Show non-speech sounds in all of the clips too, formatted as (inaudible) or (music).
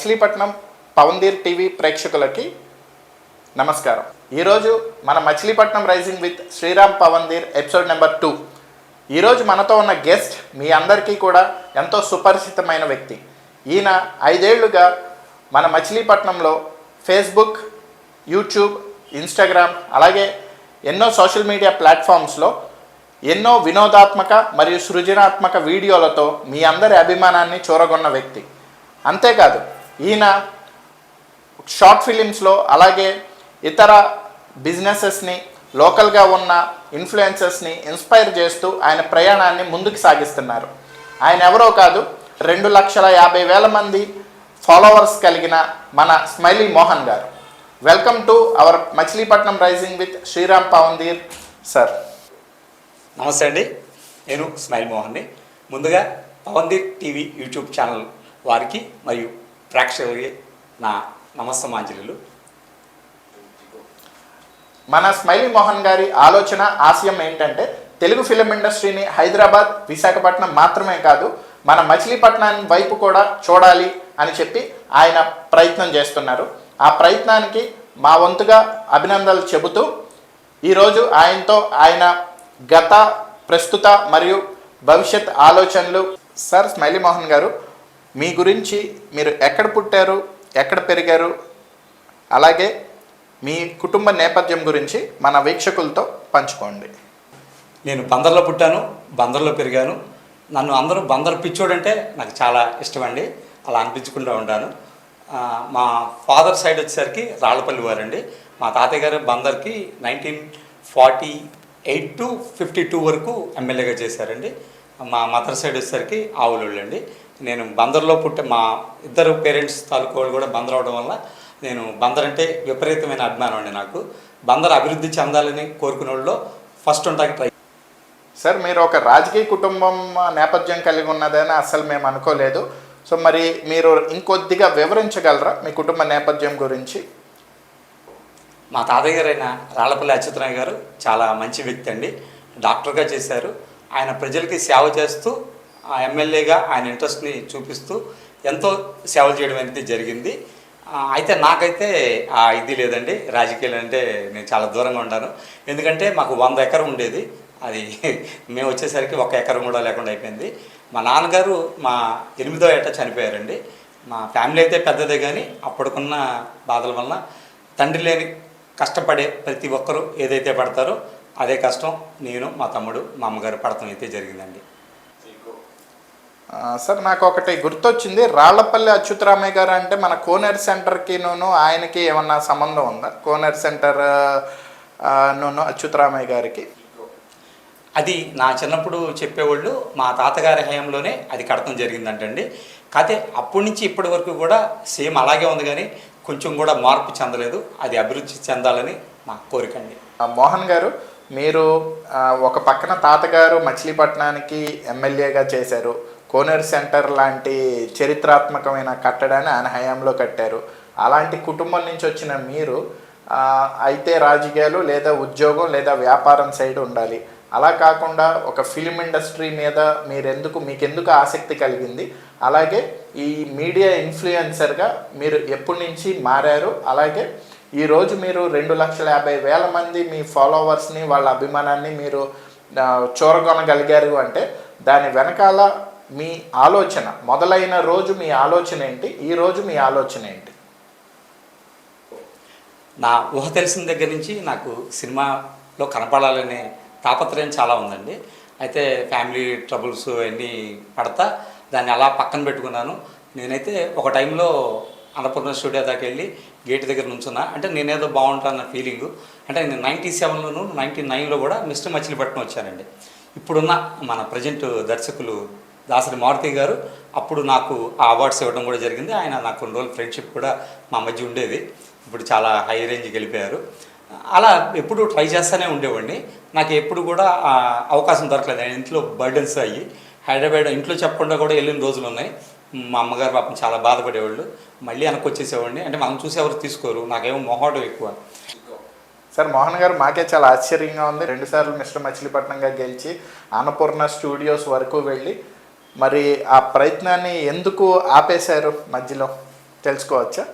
Machilipatnam పవన్దీర్ TV ప్రేక్షకులకి నమస్కారం. ఈరోజు మన Machilipatnam rising with Sriram Pavandheer episode number two. ఈరోజు మనతో ఉన్న గెస్ట్ మీ అందరికీ కూడా ఎంతో సుపరిచితమైన వ్యక్తి. ఈయన ఐదేళ్ళుగా మన మచిలీపట్నంలో ఫేస్బుక్ యూట్యూబ్ ఇన్స్టాగ్రామ్ అలాగే ఎన్నో సోషల్ మీడియా ప్లాట్ఫామ్స్లో ఎన్నో వినోదాత్మక మరియు సృజనాత్మక వీడియోలతో మీ అందరి అభిమానాన్ని చూరగొన్న వ్యక్తి. అంతేకాదు ఈయన షార్ట్ ఫిలిమ్స్లో అలాగే ఇతర బిజినెసెస్ని లోకల్గా ఉన్న ఇన్ఫ్లుయెన్సెస్ని ఇన్స్పైర్ చేస్తూ ఆయన ప్రయాణాన్ని ముందుకు సాగిస్తున్నారు. ఆయన ఎవరో కాదు రెండు లక్షల యాభై వేల మంది ఫాలోవర్స్ కలిగిన మన స్మైలీ మోహన్ గారు. Welcome to our Machilipatnam rising with Sriram Pavandheer sir. నమస్తే అండి. నేను స్మైల్ మోహన్ని. ముందుగా పవన్దీర్ టీవీ యూట్యూబ్ ఛానల్ వారికి మరియు ప్రేక్షకులకి నా నమస్తమాంజలు మన స్మైలింగ్ మోహన్ గారి ఆలోచన ఆశయం ఏంటంటే తెలుగు ఫిలిం ఇండస్ట్రీని హైదరాబాద్ విశాఖపట్నం మాత్రమే కాదు మన మచిలీపట్నం వైపు కూడా చూడాలి అని చెప్పి ఆయన ప్రయత్నం చేస్తున్నారు. ఆ ప్రయత్నానికి మా వంతుగా అభినందనలు చెబుతూ ఈరోజు ఆయనతో ఆయన గత ప్రస్తుత మరియు భవిష్యత్ ఆలోచనలు. సార్ స్మైలీ మోహన్ గారు మీ గురించి మీరు ఎక్కడ పుట్టారు ఎక్కడ పెరిగారు అలాగే మీ కుటుంబ నేపథ్యం గురించి మన వీక్షకులతో పంచుకోండి. నేను బందర్లో పుట్టాను బందర్లో పెరిగాను. నన్ను అందరూ బందర్ పిచ్చోడంటే నాకు చాలా ఇష్టం అండి అలా అనిపించకుండా ఉంటాను మా ఫాదర్ సైడ్ వచ్చేసరికి రాళ్ళపల్లి వారండి. మా తాతయ్య గారు బందర్కి nineteen forty eight to fifty two వరకు ఎమ్మెల్యేగా చేశారండి. మా మదర్ సైడ్ వచ్చేసరికి ఆవులు అండి నేను బందర్లో పుట్టే మా ఇద్దరు పేరెంట్స్ తాలూకు వాళ్ళు కూడా బందర్ అవడం వల్ల నేను బందర్ అంటే విపరీతమైన అభిమానం అండి నాకు. బందర్ అభివృద్ధి చెందాలని కోరుకునే వాళ్ళలో ఫస్ట్ ఉంటాకి ట్రై సార్ మీరు ఒక రాజకీయ కుటుంబం నేపథ్యం కలిగి ఉన్నదని అస్సలు మేము అనుకోలేదు. సో మరి మీరు ఇంకొద్దిగా వివరించగలరా మీ కుటుంబ నేపథ్యం గురించి? మా తాతయ్య గారు అయిన రాళ్ళపల్లి అచ్యుతరాయ్ గారు చాలా మంచి వ్యక్తి అండి. డాక్టర్గా చేశారు. ఆయన ప్రజలకి సేవ చేస్తూ ఆ ఎమ్మెల్యేగా ఆయన ఇంట్రెస్ట్ని చూపిస్తూ ఎంతో సేవలు చేయడం అనేది జరిగింది. అయితే నాకైతే ఆ ఇది లేదండి రాజకీయాలు అంటే నేను చాలా దూరంగా ఉన్నాను ఎందుకంటే మాకు వంద ఎకరం ఉండేది. అది (laughs) మేము వచ్చేసరికి ఒక ఎకరం కూడా లేకుండా అయిపోయింది. మా నాన్నగారు మా ఎనిమిదో ఏట చనిపోయారండి. మా ఫ్యామిలీ అయితే పెద్దదే కానీ అప్పటికున్న బాధల వలన తండ్రి లేని కష్టపడే ప్రతి ఒక్కరూ ఏదైతే పడతారో అదే కష్టం నేను మా తమ్ముడు మా అమ్మగారు పడతాం అయితే జరిగిందండి. సార్ నాకు ఒకటి గుర్తొచ్చింది. రాళ్ళపల్లి అచ్యుతరామయ్య గారు అంటే మన కోనేరు సెంటర్కి నూను ఆయనకి ఏమన్నా సంబంధం ఉందా? కోనేరు సెంటర్ నూను అచ్యుతరామయ్య గారికి. అది నా చిన్నప్పుడు చెప్పేవాళ్ళు మా తాతగారి హయాంలోనే అది కడతం జరిగిందంటండి. కాకపోతే అప్పటి నుంచి ఇప్పటి వరకు కూడా సేమ్ అలాగే ఉంది కానీ కొంచెం కూడా మార్పు చెందలేదు. అది అభివృద్ధి చెందాలని నా కోరిక అండి. ఆ, మోహన్ గారు మీరు ఒక పక్కన తాతగారు మచిలీపట్నానికి ఎమ్మెల్యేగా చేశారు. కోనేరు సెంటర్ లాంటి చరిత్రాత్మకమైన కట్టడాన్ని ఆయన హయాంలో కట్టారు. అలాంటి కుటుంబం నుంచి వచ్చిన మీరు అయితే రాజకీయాలు లేదా ఉద్యోగం లేదా వ్యాపారం సైడ్ ఉండాలి. అలా కాకుండా ఒక ఫిలిం ఇండస్ట్రీ మీద మీరెందుకు మీకెందుకు ఆసక్తి కలిగింది? అలాగే ఈ మీడియా ఇన్ఫ్లుయెన్సర్గా మీరు ఎప్పటి నుంచి మారారు? అలాగే ఈరోజు మీరు రెండు లక్షల యాభై వేల మంది మీ ఫాలోవర్స్ని వాళ్ళ అభిమానాన్ని మీరు చూరగొనగలిగారు అంటే దాని వెనకాల మీ ఆలోచన మొదలైన రోజు మీ ఆలోచన ఏంటి? ఈ రోజు మీ ఆలోచన ఏంటి? నా ఊహ తెలిసిన దగ్గర నుంచి నాకు సినిమాలో కనపడాలనే తాపత్రయం చాలా ఉందండి. అయితే ఫ్యామిలీ ట్రబుల్స్ అన్నీ పడతా దాన్ని అలా పక్కన పెట్టుకున్నాను. నేనైతే ఒక టైంలో అన్నపూర్ణ స్టూడియో దాకా వెళ్ళి గేట్ దగ్గర నుంచున్నా. అంటే నేనేదో బాగుంటానన్న ఫీలింగు. అంటే నేను నైంటీ సెవెన్లోను నైంటీ నైన్లో కూడా మిస్టర్ మచిలీపట్నం వచ్చానండి. ఇప్పుడున్న మన ప్రజెంట్ దర్శకులు దాసరి మారుతి గారు. అప్పుడు నాకు ఆ అవార్డ్స్ ఇవ్వడం కూడా జరిగింది. ఆయన నాకు కొన్ని రోజులు ఫ్రెండ్షిప్ కూడా మా మధ్య ఉండేది. ఇప్పుడు చాలా హై రేంజ్కి వెళ్ళిపోయారు. అలా ఎప్పుడు ట్రై చేస్తూనే ఉండేవాడిని. నాకు ఎప్పుడు కూడా అవకాశం దొరకలేదు. నేను ఇంట్లో బర్డెన్స్ అయ్యి హైదరాబాద్ ఇంట్లో చెప్పకుండా కూడా వెళ్ళిన రోజులు ఉన్నాయి. మా అమ్మగారు పాపం చాలా బాధపడేవాళ్ళు. మళ్ళీ వెనక్కి వచ్చేసేవాడిని. అంటే మనం చూసి ఎవరు తీసుకోరు. నాకేమో మొహాటం ఎక్కువ. సార్ మోహన్ గారు మాకే చాలా ఆశ్చర్యంగా ఉంది. రెండుసార్లు మిస్టర్ మచిలీపట్నంగా గెలిచి అన్నపూర్ణ స్టూడియోస్ వరకు వెళ్ళి మరి ఆ ప్రయత్నాన్ని ఎందుకు ఆపేశారు మధ్యలో? తెలుసుకోవచ్చా?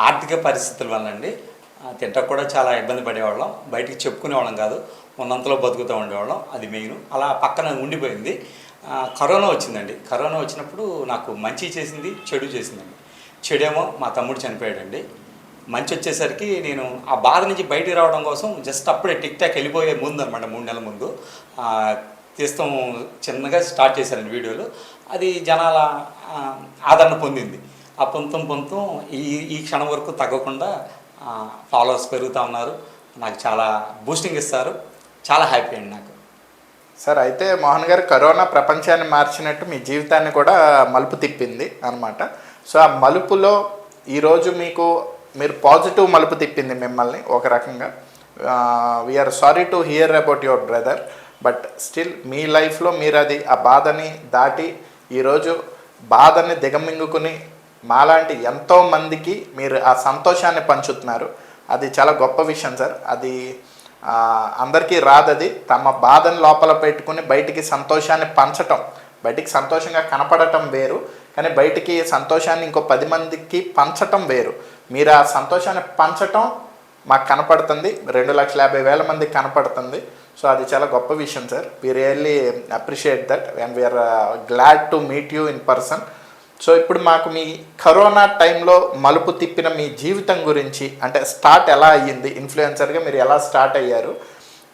ఆర్థిక పరిస్థితుల వల్ల అండి తింటా తింటకు కూడా చాలా ఇబ్బంది పడేవాళ్ళం. బయటికి చెప్పుకునేవాళ్ళం కాదు. ఉన్నంతలో బతుకుతూ ఉండేవాళ్ళం. అది మెయిన్. అలా పక్కన ఉండిపోయింది. కరోనా వచ్చిందండి. కరోనా వచ్చినప్పుడు నాకు మంచి చేసింది చెడు చేసిందండి. చెడేమో మా తమ్ముడు చనిపోయాడండి. మంచి వచ్చేసరికి నేను ఆ బాధ నుంచి బయటికి రావడం కోసం జస్ట్ అప్పుడే టిక్ టాక్ వెళ్ళిపోయే ముందు అనమాట మూడు నెలల ముందు. తీస్తాం చిన్నగా స్టార్ట్ చేశారండి వీడియోలు. అది జనాల ఆదరణ పొందింది. ఆ పొంతం పొంతం ఈ ఈ క్షణం వరకు తగ్గకుండా ఫాలోవర్స్ పెరుగుతూ ఉన్నారు. నాకు చాలా బూస్టింగ్ ఇస్తారు. చాలా హ్యాపీ అండి నాకు. సార్ అయితే మోహన్ గారు కరోనా ప్రపంచాన్ని మార్చినట్టు మీ జీవితాన్ని కూడా మలుపు తిప్పింది అనమాట సో ఆ మలుపులో ఈరోజు మీకు మీరు పాజిటివ్ మలుపు తిప్పింది మిమ్మల్ని ఒక రకంగా. We're sorry to hear about your brother but still మీ లైఫ్లో మీరు అది ఆ బాధని దాటి ఈరోజు బాధని దిగమింగుకుని మాలాంటి ఎంతో మందికి మీరు ఆ సంతోషాన్ని పంచుతున్నారు. అది చాలా గొప్ప విషయం సార్. అది అందరికీ రాదది. తమ బాధను లోపల పెట్టుకుని బయటికి సంతోషాన్ని పంచటం. బయటికి సంతోషంగా కనపడటం వేరు. కానీ బయటికి సంతోషాన్ని ఇంకో పది మందికి పంచటం వేరు. మీరు ఆ సంతోషాన్ని పంచటం మాకు కనపడుతుంది. రెండు లక్షల యాభై వేల మందికి కనపడుతుంది. సో అది చాలా గొప్ప విషయం sir. We really appreciate that and we're glad to meet you in person so ఇప్పుడు మాకు మీ కరోనా టైంలో మలుపు తిప్పిన మీ జీవితం గురించి అంటే స్టార్ట్ ఎలా అయ్యింది? ఇన్ఫ్లుయెన్సర్గా మీరు ఎలా స్టార్ట్ అయ్యారు?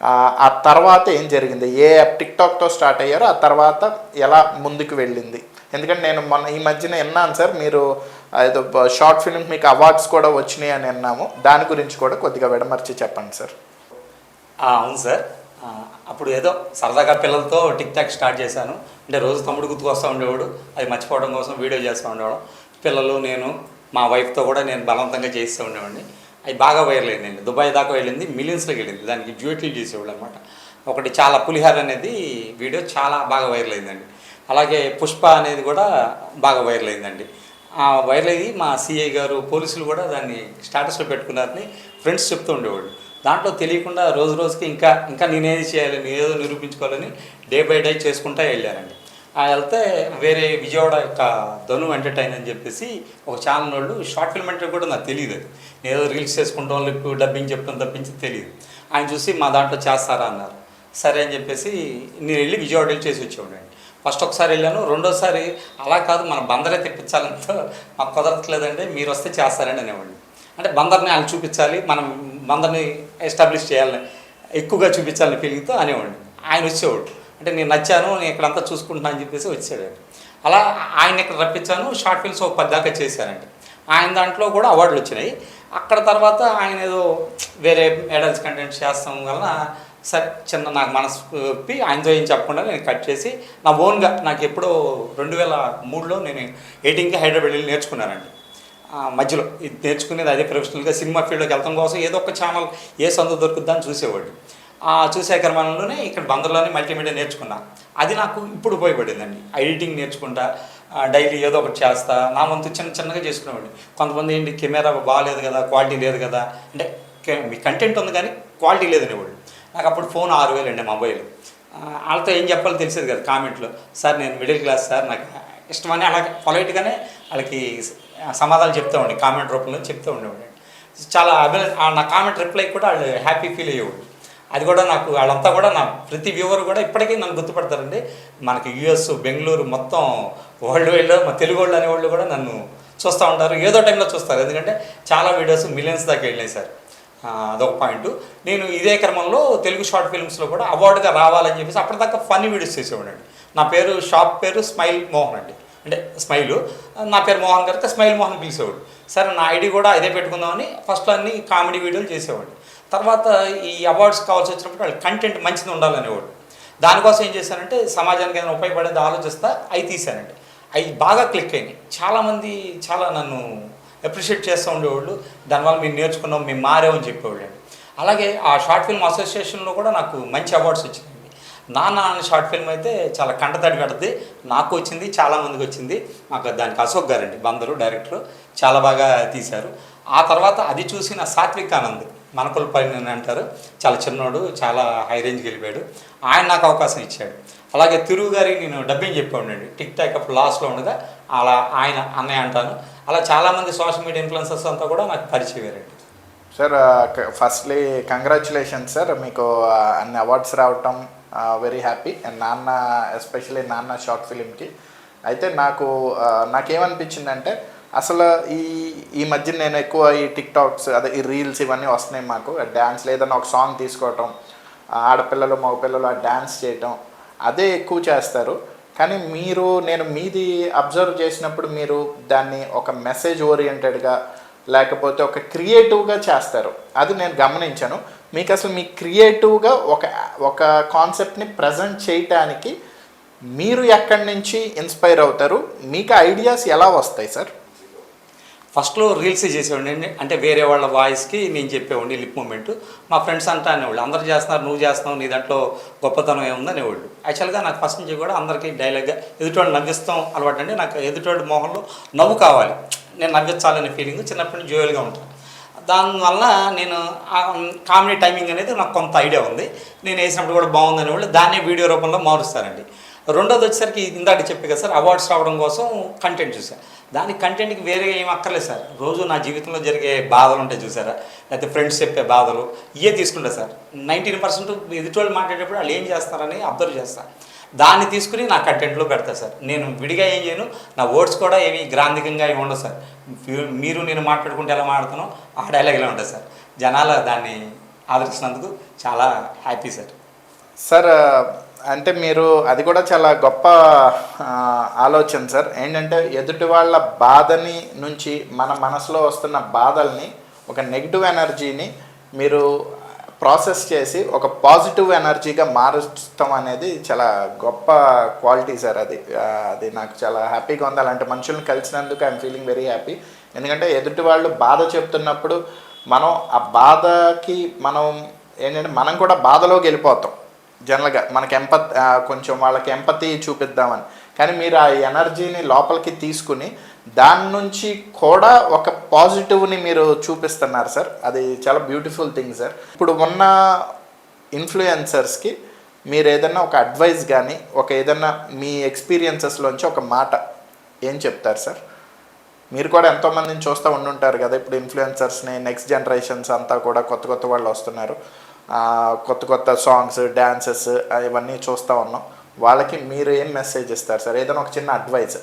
ఆ, ఆ తర్వాత ఏం జరిగింది? ఏ యాప్ టిక్టాక్తో స్టార్ట్ అయ్యారో ఆ తర్వాత ఎలా ముందుకు వెళ్ళింది? ఎందుకంటే నేను మొన్న ఈ మధ్యన విన్నాను సార్. మీరు ఏదో షార్ట్ ఫిల్మ్ మీకు అవార్డ్స్ కూడా వచ్చినాయి అని అన్నాము. దాని గురించి కూడా కొద్దిగా విడమర్చి చెప్పండి సార్. అవును సార్. అప్పుడు ఏదో సరదాగా పిల్లలతో టిక్ టాక్ స్టార్ట్ చేశాను. అంటే రోజు తమ్ముడు గుర్తుకొస్తూ ఉండేవాడు. అది మర్చిపోవడం కోసం వీడియో చేస్తూ ఉండేవాడు. పిల్లలు నేను మా వైఫ్తో కూడా నేను బలవంతంగా చేస్తూ ఉండేవాడిని. అవి బాగా వైరల్ అయిందండి. దుబాయ్ దాకా వెళ్ళింది మిలియన్స్లోకి వెళ్ళింది. దానికి డ్యూటీలు చేసేవాళ్ళు అనమాట ఒకటి చాలా పులిహార అనేది వీడియో చాలా బాగా వైరల్ అయిందండి. అలాగే పుష్ప అనేది కూడా బాగా వైరల్ అయిందండి. వైరల్ అయ్యి మా సిఐ గారు పోలీసులు కూడా దాన్ని స్టాటస్లో పెట్టుకున్నారని ఫ్రెండ్స్ చెప్తూ ఉండేవాళ్ళు. దాంట్లో తెలియకుండా రోజు రోజుకి ఇంకా ఇంకా నేనేది చేయాలి నేనేదో నిరూపించుకోవాలని డే బై డే చేసుకుంటా వెళ్ళానండి ఆ వెళ్తే వేరే విజయవాడ యొక్క ధను ఎంటర్టైన్ అని చెప్పేసి ఒక ఛానల్ వాళ్ళు షార్ట్ ఫిల్మ్ అంటే కూడా నాకు తెలియదు అది. నేను ఏదో రీల్స్ చేసుకుంటాం వాళ్ళకి డబ్బింగ్ చెప్తాం తప్పించి తెలియదు ఆయన చూసి మా దాంట్లో చేస్తారా అన్నారు. సరే అని చెప్పేసి నేను వెళ్ళి విజయవాడ వెళ్ళి చేసి వచ్చేవాడిని. ఫస్ట్ ఒకసారి వెళ్ళాను రెండోసారి అలా కాదు మన బందరే తెప్పించాలంటే మాకు కుదరట్లేదంటే మీరు వస్తే చేస్తారండి అనేవాడిని. అంటే బందర్ని ఆయన చూపించాలి మనం బందర్ని ఎస్టాబ్లిష్ చేయాలని ఎక్కువగా చూపించాలని ఫీలింగ్తో అనేవాడిని. ఆయన వచ్చేవాడు. అంటే నేను నచ్చాను నేను ఇక్కడంతా చూసుకుంటున్నా అని చెప్పేసి వచ్చాడు. అలా ఆయన ఇక్కడ రప్పించాను షార్ట్ ఫిల్మ్స్ ఒక పద్దాకా చేశానండి ఆయన దాంట్లో కూడా అవార్డులు వచ్చినాయి. అక్కడ తర్వాత ఆయన ఏదో వేరే మెడల్స్ కంటెంట్ చేస్తాం వలన సరే చిన్న నాకు మనసు ఒప్పి ఆయనతో ఏం చెప్పకుండా నేను కట్ చేసి నా ఓన్గా నాకు ఎప్పుడో రెండు వేల మూడులో నేను ఎయిటింగ్గా హైదరాబాద్ వెళ్ళి నేర్చుకున్నానండి. మధ్యలో ఇది నేర్చుకునేది అదే ప్రొఫెషనల్గా సినిమా ఫీల్డ్లోకి వెళ్తాం కోసం ఏదో ఒక ఛానల్ ఏ సందు దొరుకుద్దని చూసేవాడు ఆ చూసే క్రమంలోనే ఇక్కడ బందర్లోనే మల్టీమీడియా నేర్చుకున్నా. అది నాకు ఇప్పుడు ఉపయోగపడిందండి. ఎడిటింగ్ నేర్చుకుంటా డైలీ ఏదో ఒకటి చేస్తా నా వంతు చిన్న చిన్నగా చేసుకునేవాడిని. కొంతమంది ఏంటి కెమెరా బాగాలేదు కదా క్వాలిటీ లేదు కదా అంటే మీ కంటెంట్ ఉంది కానీ క్వాలిటీ లేదనేవాళ్ళు. నాకు అప్పుడు ఫోన్ ఆరు వేలు అండి మొబైల్ వాళ్ళతో ఏం చెప్పాలో తెలిసేది కదా కామెంట్లో. సార్ నేను మిడిల్ క్లాస్ సార్ నాకు ఇష్టమని అలా పొలైట్గానే వాళ్ళకి సమాధానం చెప్తూ ఉండే కామెంట్ రూపంలో చెప్తూ ఉండేవాడు చాలా నా కామెంట్ రిప్లై కూడా వాళ్ళు హ్యాపీ ఫీల్ అయ్యేవాడు అది కూడా నాకు వాళ్ళంతా కూడా నా ప్రతి వ్యూవర్ కూడా ఇప్పటికీ నన్ను గుర్తుపడతారండి. మనకి యుఎస్ బెంగళూరు మొత్తం వరల్డ్ వైడ్లో మా తెలుగు వాళ్ళు అనేవాళ్ళు కూడా నన్ను చూస్తూ ఉంటారు. ఏదో టైంలో చూస్తారు. ఎందుకంటే చాలా వీడియోస్ మిలియన్స్ దాకా వెళ్ళినాయి సార్. అదొక పాయింట్. నేను ఇదే క్రమంలో తెలుగు షార్ట్ ఫిల్మ్స్లో కూడా అవార్డుగా రావాలని చెప్పేసి అప్పటిదాకా ఫన్నీ వీడియోస్ చేసేవాడండి నా పేరు షాప్ పేరు స్మైల్ మోహన్ అండి. అంటే స్మైలు. నా పేరు మోహన్ గారికి స్మైల్ మోహన్ పిలిచేవాడు. సరే నా ఐడి కూడా ఇదే పెట్టుకుందామని ఫస్ట్ అన్ని కామెడీ వీడియోలు చేసేవాడు తర్వాత ఈ అవార్డ్స్ కావాల్సి వచ్చినప్పుడు వాళ్ళు కంటెంట్ మంచిది ఉండాలనేవాడు. దానికోసం ఏం చేశానంటే సమాజానికి ఏదైనా ఉపయోగపడేది ఆలోచిస్తా అవి తీశానండి. అవి బాగా క్లిక్ అయినాయి చాలామంది చాలా నన్ను అప్రిషియేట్ చేస్తూ ఉండేవాళ్ళు. దానివల్ల మేము నేర్చుకున్నాం మేము మారామని చెప్పేవాళ్ళు. అలాగే ఆ షార్ట్ ఫిల్మ్ అసోసియేషన్లో కూడా నాకు మంచి అవార్డ్స్ వచ్చినాయి. నాన్న అనే షార్ట్ ఫిల్మ్ అయితే చాలా కంటతడి పెడుతుంది నాకు వచ్చింది చాలామందికి వచ్చింది. మాకు దానికి అశోక్ గారండి బందరు డైరెక్టర్ చాలా బాగా తీశారు. ఆ తర్వాత అది చూసిన సాత్విక్ ఆనంద్ మనకుల పైన అంటారు చాలా చిన్నోడు చాలా హై రేంజ్కి వెళ్ళిపోయాడు. ఆయన నాకు అవకాశం ఇచ్చాడు. అలాగే తిరుగు గారికి నేను డబ్బింగ్ చెప్పాడండి టిక్ టాక్ అప్పుడు లాస్ట్లో ఉండగా అలా ఆయన అన్నయ్య అంటాను. అలా చాలామంది సోషల్ మీడియా ఇన్ఫ్లుయెన్సర్స్ అంతా కూడా నాకు పరిచయం సార్ ఫస్ట్లీ కంగ్రాచులేషన్ సార్. మీకు అన్ని అవార్డ్స్ రావటం వెరీ హ్యాపీ అండ్ నాన్న ఎస్పెషలీ నాన్న షార్ట్ ఫిలింకి. అయితే నాకు నాకేమనిపించిందంటే అసలు ఈ ఈ మధ్య నేను ఎక్కువ ఈ టిక్ టాక్స్ అదే ఈ రీల్స్ ఇవన్నీ వస్తున్నాయి మాకు. డ్యాన్స్ లేదన్నా ఒక సాంగ్ తీసుకోవటం ఆడపిల్లలు మగపిల్లలు ఆ డ్యాన్స్ చేయటం అదే ఎక్కువ చేస్తారు. కానీ మీరు నేను మీది అబ్జర్వ్ చేసినప్పుడు మీరు దాన్ని ఒక మెసేజ్ ఓరియంటెడ్గా లేకపోతే ఒక క్రియేటివ్గా చేస్తారు. అది నేను గమనించాను. మీకు అసలు మీ క్రియేటివ్గా ఒక ఒక కాన్సెప్ట్ని ప్రజెంట్ చేయటానికి మీరు ఎక్కడి నుంచి ఇన్స్పైర్ అవుతారు? మీకు ఐడియాస్ ఎలా వస్తాయి సార్ ఫస్ట్లో రీల్స్ చేసేవాడిని. అంటే వేరే వాళ్ళ వాయిస్కి నేను చెప్పేవాడిని లిప్ మూమెంట్. మా ఫ్రెండ్స్ అంటా అనేవాళ్ళు. అందరు చేస్తున్నారు నువ్వు చేస్తున్నావు నీ దాంట్లో గొప్పతనం ఏముంది అనేవాళ్ళు. యాక్చువల్గా నాకు ఫస్ట్ నుంచి కూడా అందరికీ డైలాగ్గా ఎదుటోడు నవ్విస్తాం అలవాటు అండి నాకు ఎదుటోడు మొహంలో నవ్వు కావాలి. నేను నవ్వించాలనే ఫీలింగ్ చిన్నప్పటి నుంచి జోయల్గా ఉంటాను దానివల్ల నేను కామెడీ టైమింగ్ అనేది నాకు కొంత ఐడియా ఉంది. నేను వేసినప్పుడు కూడా బాగుంది అనేవాళ్ళు. దాన్నే వీడియో రూపంలో మారుస్తారండి. రెండోది వచ్చేసరికి ఇందాక చెప్పి కదా సార్ అవార్డ్స్ రావడం కోసం కంటెంట్ చూసాను దాని కంటెంట్కి వేరే ఏం అక్కర్లేదు సార్. రోజు నా జీవితంలో జరిగే బాధలు ఉంటాయి చూసారా? లేకపోతే ఫ్రెండ్స్ చెప్పే బాధలు ఇవే తీసుకుంటా సార్. నైంటీన్ పర్సెంట్ ఎదుటివాళ్ళు మాట్లాడేటప్పుడు వాళ్ళు ఏం చేస్తారని అబ్జర్వ్ చేస్తాను దాన్ని తీసుకుని నా కంటెంట్లో పెడతా సార్. నేను విడిగా ఏం చేయను నా వర్డ్స్ కూడా ఏమి గ్రాంధికంగా ఏమి ఉండవు సార్. మీరు- మీరు నేను మాట్లాడుకుంటే ఎలా మాట్లాడుతానో ఆ డైలాగ్ ఇలా ఉంటుంది సార్. జనాలు దాన్ని ఆదరిస్తున్నందుకు చాలా హ్యాపీ సార్. సార్ అంటే మీరు అది కూడా చాలా గొప్ప ఆలోచన సార్. ఏంటంటే ఎదుటి వాళ్ళ బాధని నుంచి మన మనసులో వస్తున్న బాధల్ని ఒక నెగిటివ్ ఎనర్జీని మీరు ప్రాసెస్ చేసి ఒక పాజిటివ్ ఎనర్జీగా మారుస్తాం అనేది చాలా గొప్ప క్వాలిటీ సార్ అది. అది నాకు చాలా హ్యాపీగా ఉంది. అలాంటి మనుషుల్ని కలిసినందుకు ఐఎమ్ ఫీలింగ్ వెరీ హ్యాపీ ఎందుకంటే ఎదుటి వాళ్ళు బాధ చెప్తున్నప్పుడు మనం ఆ బాధకి మనం ఏంటంటే మనం కూడా బాధలోకి వెళ్ళిపోతాం. జనరల్గా మనకి ఎంపత్ కొంచెం వాళ్ళకి ఎంపతి చూపిద్దామని. కానీ మీరు ఆ ఎనర్జీని లోపలికి తీసుకుని దాని నుంచి కూడా ఒక పాజిటివ్ని మీరు చూపిస్తున్నారు సార్. అది చాలా బ్యూటిఫుల్ థింగ్ సార్. ఇప్పుడు ఉన్న ఇన్ఫ్లుయెన్సర్స్కి మీరు ఏదన్నా ఒక అడ్వైస్ కానీ ఒక ఏదన్నా మీ ఎక్స్పీరియన్సెస్లోంచి ఒక మాట ఏం చెప్తారు సార్? మీరు కూడా ఎంతోమందిని చూస్తూ ఉండుంటారు కదా ఇప్పుడు ఇన్ఫ్లుయెన్సర్స్ని నెక్స్ట్ జనరేషన్స్ అంతా కూడా కొత్త కొత్త వాళ్ళు వస్తున్నారు. కొత్త కొత్త సాంగ్స్ డ్యాన్సెస్ ఇవన్నీ చూస్తూ ఉన్నాం. వాళ్ళకి మీరు ఏం మెసేజ్ ఇస్తారు సార్? ఏదైనా ఒక చిన్న అడ్వైస్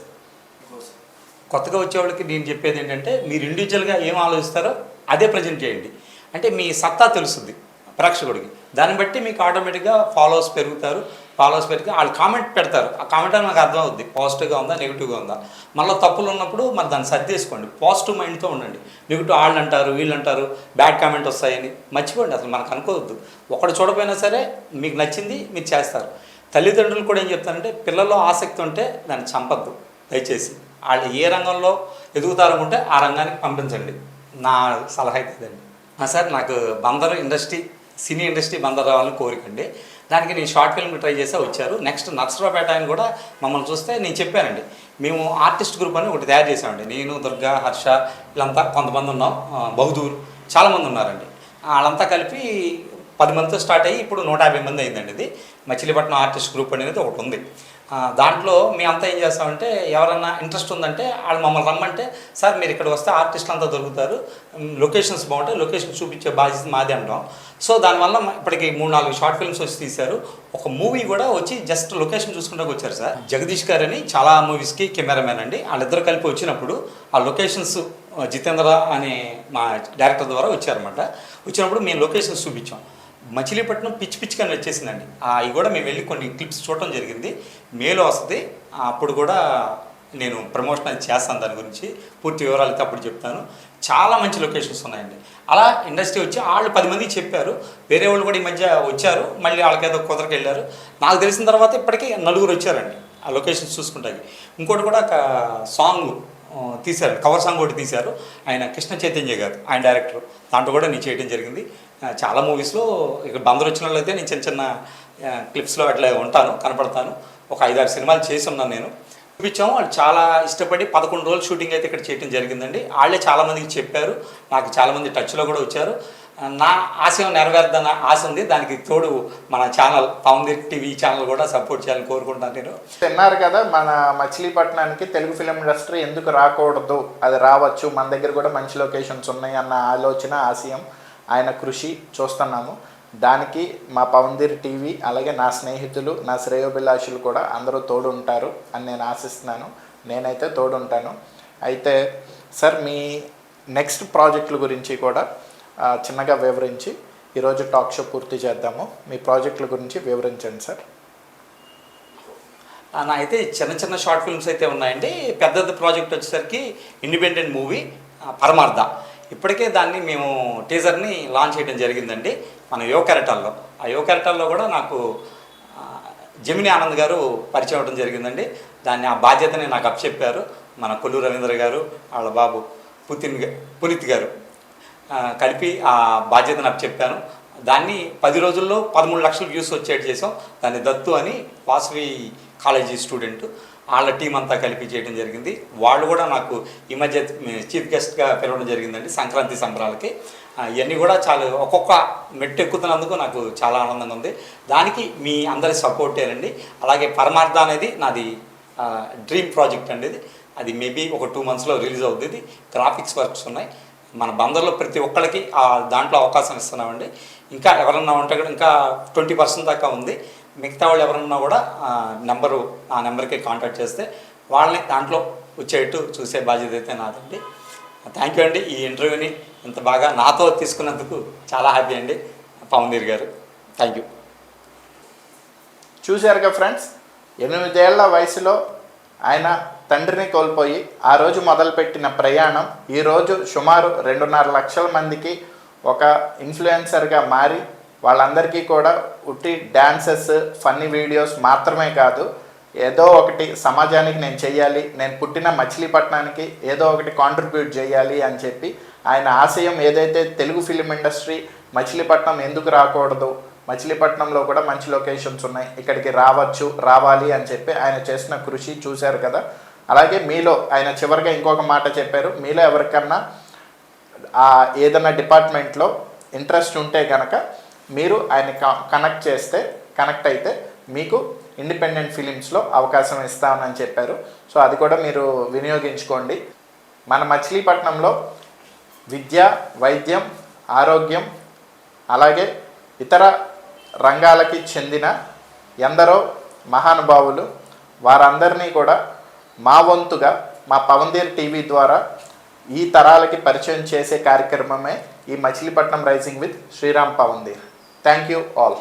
కొత్తగా వచ్చేవాళ్ళకి నేను చెప్పేది ఏంటంటే మీరు ఇండివిజువల్గా ఏం ఆలోచిస్తారో అదే ప్రజెంట్ చేయండి. అంటే మీ సత్తా తెలుస్తుంది ప్రేక్షకుడికి. దాన్ని బట్టి మీకు ఆటోమేటిక్గా ఫాలోవర్స్ పెరుగుతారు. ఫాలోవర్స్ పెరిగి వాళ్ళు కామెంట్ పెడతారు. ఆ కామెంట్ అని నాకు అర్థం అవుద్ది. పాజిటివ్గా ఉందా నెగిటివ్గా ఉందా? మళ్ళీ తప్పులు ఉన్నప్పుడు మరి దాన్ని సర్దేసుకోండి. పాజిటివ్ మైండ్తో ఉండండి. నెగిటివ్ వాళ్ళు అంటారు వీళ్ళు అంటారు బ్యాడ్ కామెంట్ వస్తాయని మర్చిపోండి. అసలు మనకు అనుకోవద్దు. ఒకటి చూడపోయినా సరే మీకు నచ్చింది మీరు చేస్తారు. తల్లిదండ్రులు కూడా ఏం చెప్తారంటే పిల్లల్లో ఆసక్తి ఉంటే దాన్ని చంపద్దు. దయచేసి వాళ్ళు ఏ రంగంలో ఎదుగుతారనుకుంటే ఆ రంగానికి పంపించండి. నా సలహా అయితే అండి సార్ నాకు Bandar industry cine industry Bandar రావాలని కోరికండి దానికి నేను షార్ట్ ఫిల్మ్ ట్రై చేసే వచ్చారు. నెక్స్ట్ నర్సరావుపేట ఆయన కూడా మమ్మల్ని చూస్తే నేను చెప్పానండి. మేము ఆర్టిస్ట్ గ్రూప్ అని ఒకటి తయారు చేసామండి నేను దుర్గా హర్ష వీళ్ళంతా కొంతమంది ఉన్నాం. ఆ, బహదూర్ చాలామంది ఉన్నారండి. వాళ్ళంతా కలిపి పది మందితో స్టార్ట్ అయ్యి ఇప్పుడు నూట యాభై మంది అయిందండి ఇది. మచిలీపట్నం ఆర్టిస్ట్ గ్రూప్ అనేది ఒకటి ఉంది. దాంట్లో మేమంతా ఏం చేస్తామంటే ఎవరన్నా ఇంట్రెస్ట్ ఉందంటే వాళ్ళు మమ్మల్ని రమ్మంటే సార్ మీరు ఇక్కడ వస్తే ఆర్టిస్టులు అంతా దొరుకుతారు. లొకేషన్స్ బాగుంటాయి లొకేషన్ చూపించే బాధ్యత మాది అంటాం. సో దానివల్ల ఇప్పటికి మూడు నాలుగు షార్ట్ ఫిల్మ్స్ వచ్చి తీశారు. ఒక మూవీ కూడా వచ్చి జస్ట్ లొకేషన్ చూసుకుంటూ వచ్చారు సార్. జగదీష్ గారు అని చాలా మూవీస్కి కెమెరామెన్ అండి. వాళ్ళిద్దరు కలిపి వచ్చినప్పుడు ఆ లొకేషన్స్ జితేంద్ర అనే మా డైరెక్టర్ ద్వారా వచ్చారనమాట వచ్చినప్పుడు మేము లొకేషన్స్ చూపించాం. మచిలీపట్నం పిచ్చి పిచ్చిగా వచ్చేసిందండి. అవి కూడా మేము వెళ్ళి కొన్ని క్లిప్స్ చూడటం జరిగింది. మేలో వస్తుంది. అప్పుడు కూడా నేను ప్రమోషన్ అది చేస్తాను దాని గురించి. పూర్తి వివరాలు అయితే అప్పుడు చెప్తాను. చాలా మంచి లొకేషన్స్ ఉన్నాయండి. అలా ఇండస్ట్రీ వచ్చి వాళ్ళు పది మందికి చెప్పారు. వేరే వాళ్ళు కూడా ఈ మధ్య వచ్చారు. మళ్ళీ వాళ్ళకేదో కుదరకి వెళ్ళారు. నాకు తెలిసిన తర్వాత ఇప్పటికీ నలుగురు వచ్చారండి. ఆ లొకేషన్స్ చూసుకుంటాకి ఇంకోటి కూడా ఒక సాంగ్ తీశారు. కవర్ సాంగ్ ఒకటి తీశారు. ఆయన కృష్ణ చైతన్య గారు ఆయన డైరెక్టర్. దాంట్లో కూడా నేను చేయడం జరిగింది. చాలా మూవీస్లో ఇక్కడ బందరు వచ్చిన వాళ్ళైతే నేను చిన్న చిన్న క్లిప్స్లో అట్లా ఉంటాను కనపడతాను. ఒక ఐదారు సినిమాలు చేసి ఉన్నాను నేను. చూపించాము. వాళ్ళు చాలా ఇష్టపడి పదకొండు రోజులు షూటింగ్ అయితే ఇక్కడ చేయడం జరిగిందండి. వాళ్ళే చాలామందికి చెప్పారు. నాకు చాలామంది టచ్లో కూడా వచ్చారు. నా ఆశయం నెరవేర్దన్న ఆశ ఉంది. దానికి తోడు మన ఛానల్ పవన్ టీవీ ఛానల్ కూడా సపోర్ట్ చేయాలని కోరుకుంటాను నేను. విన్నారు కదా మన మచిలీపట్నానికి తెలుగు ఫిలిం ఇండస్ట్రీ ఎందుకు రాకూడదు? అది రావచ్చు. మన దగ్గర కూడా మంచి లొకేషన్స్ ఉన్నాయి అన్న ఆలోచన ఆశయం. ఆయన కృషి చూస్తున్నాము. దానికి మా పవన్దీర్ టీవీ అలాగే నా స్నేహితులు నా శ్రేయోభిలాషులు కూడా అందరూ తోడు ఉంటారు అని నేను ఆశిస్తున్నాను. నేనైతే తోడు ఉంటాను అయితే సార్ మీ నెక్స్ట్ ప్రాజెక్టుల గురించి కూడా చిన్నగా వివరించి ఈరోజు టాక్ షో పూర్తి చేద్దాము. మీ ప్రాజెక్టుల గురించి వివరించండి సార్. నా అయితే చిన్న చిన్న షార్ట్ ఫిల్మ్స్ అయితే ఉన్నాయండి. పెద్దది ప్రాజెక్ట్ వచ్చేసరికి ఇండిపెండెంట్ మూవీ పరమార్థ. ఇప్పటికే దాన్ని మేము టీజర్ని లాంచ్ చేయడం జరిగిందండి మన యువ కెరటాల్లో. ఆ యువ కెరటాల్లో కూడా నాకు జమిని ఆనంద్ గారు పరిచయం అవ్వడం జరిగిందండి. దాన్ని ఆ బాధ్యతని నాకు అప్పచెప్పారు. మన కొల్లు రవీంద్ర గారు వాళ్ళ బాబు పుతిన్ పునీత్ గారు. కలిపి ఆ బాధ్యతను అప్పచెప్పాను. చెప్పాను దాన్ని పది రోజుల్లో పదమూడు లక్షల వ్యూస్ వచ్చేట్టు చేసాం దాన్ని దత్తు అని వాసవి కాలేజీ స్టూడెంట్. వాళ్ళ టీం అంతా కలిపి చేయడం జరిగింది. వాళ్ళు కూడా నాకు ఈ మధ్య చీఫ్ గెస్ట్గా పిలవడం జరిగిందండి సంక్రాంతి సంబరాలకి. ఇవన్నీ కూడా చాలా ఒక్కొక్క మెట్టు ఎక్కుతున్నందుకు నాకు చాలా ఆనందంగా ఉంది. దానికి మీ అందరి సపోర్టేనండి అలాగే పరమార్థ అనేది నాది డ్రీమ్ ప్రాజెక్ట్ అండి ఇది. అది మేబీ ఒక టూ మంత్స్లో రిలీజ్ అవుతుంది గ్రాఫిక్స్ వర్క్స్ ఉన్నాయి. మన బందర్లో ప్రతి ఒక్కరికి దాంట్లో అవకాశం ఇస్తున్నామండి. ఇంకా ఎవరన్నా ఉంటే కూడా ఇంకా ట్వంటీ పర్సెంట్ దాకా ఉంది. మిగతా వాళ్ళు ఎవరన్నా కూడా నెంబరు ఆ నెంబర్కి కాంటాక్ట్ చేస్తే వాళ్ళని దాంట్లో వచ్చేట్టు చూసే బాధ్యత అయితే నాదండి. థ్యాంక్ యూ అండి. ఈ ఇంటర్వ్యూని ఇంత బాగా నాతో తీసుకున్నందుకు చాలా హ్యాపీ అండి పవన్దీర్ గారు. థ్యాంక్ యూ చూశారుగా ఫ్రెండ్స్ ఎనిమిదేళ్ళ వయసులో ఆయన తండ్రిని కోల్పోయి ఆ రోజు మొదలుపెట్టిన ప్రయాణం ఈరోజు సుమారు రెండున్నర లక్షల మందికి ఒక ఇన్ఫ్లుయెన్సర్గా మారి వాళ్ళందరికీ కూడా ఉట్టి డ్యాన్సెస్ ఫన్నీ వీడియోస్ మాత్రమే కాదు ఏదో ఒకటి సమాజానికి నేను చేయాలి నేను పుట్టిన మచిలీపట్నానికి ఏదో ఒకటి కాంట్రిబ్యూట్ చేయాలి అని చెప్పి ఆయన ఆశయం ఏదైతే తెలుగు ఫిలిం ఇండస్ట్రీ మచిలీపట్నం ఎందుకు రాకూడదు మచిలీపట్నంలో కూడా మంచి లొకేషన్స్ ఉన్నాయి ఇక్కడికి రావచ్చు రావాలి అని చెప్పి ఆయన చేసిన కృషి చూశారు కదా. అలాగే మీలో ఆయన చివరిగా ఇంకొక మాట చెప్పారు మీలో ఎవరికన్నా ఏదైనా డిపార్ట్మెంట్లో ఇంట్రెస్ట్ ఉంటే కనుక మీరు ఆయన కనెక్ట్ చేస్తే కనెక్ట్ అయితే మీకు ఇండిపెండెంట్ ఫిలిమ్స్లో అవకాశం ఇస్తామని చెప్పారు. సో అది కూడా మీరు వినియోగించుకోండి. మన మచిలీపట్నంలో విద్య వైద్యం ఆరోగ్యం అలాగే ఇతర రంగాలకి చెందిన ఎందరో మహానుభావులు వారందరినీ కూడా మా వంతుగా మా పవన్దీర్ టీవీ ద్వారా ఈ తరాలకి పరిచయం చేసే కార్యక్రమమే ఈ Machilipatnam rising with Sriram Pavandheer thank you all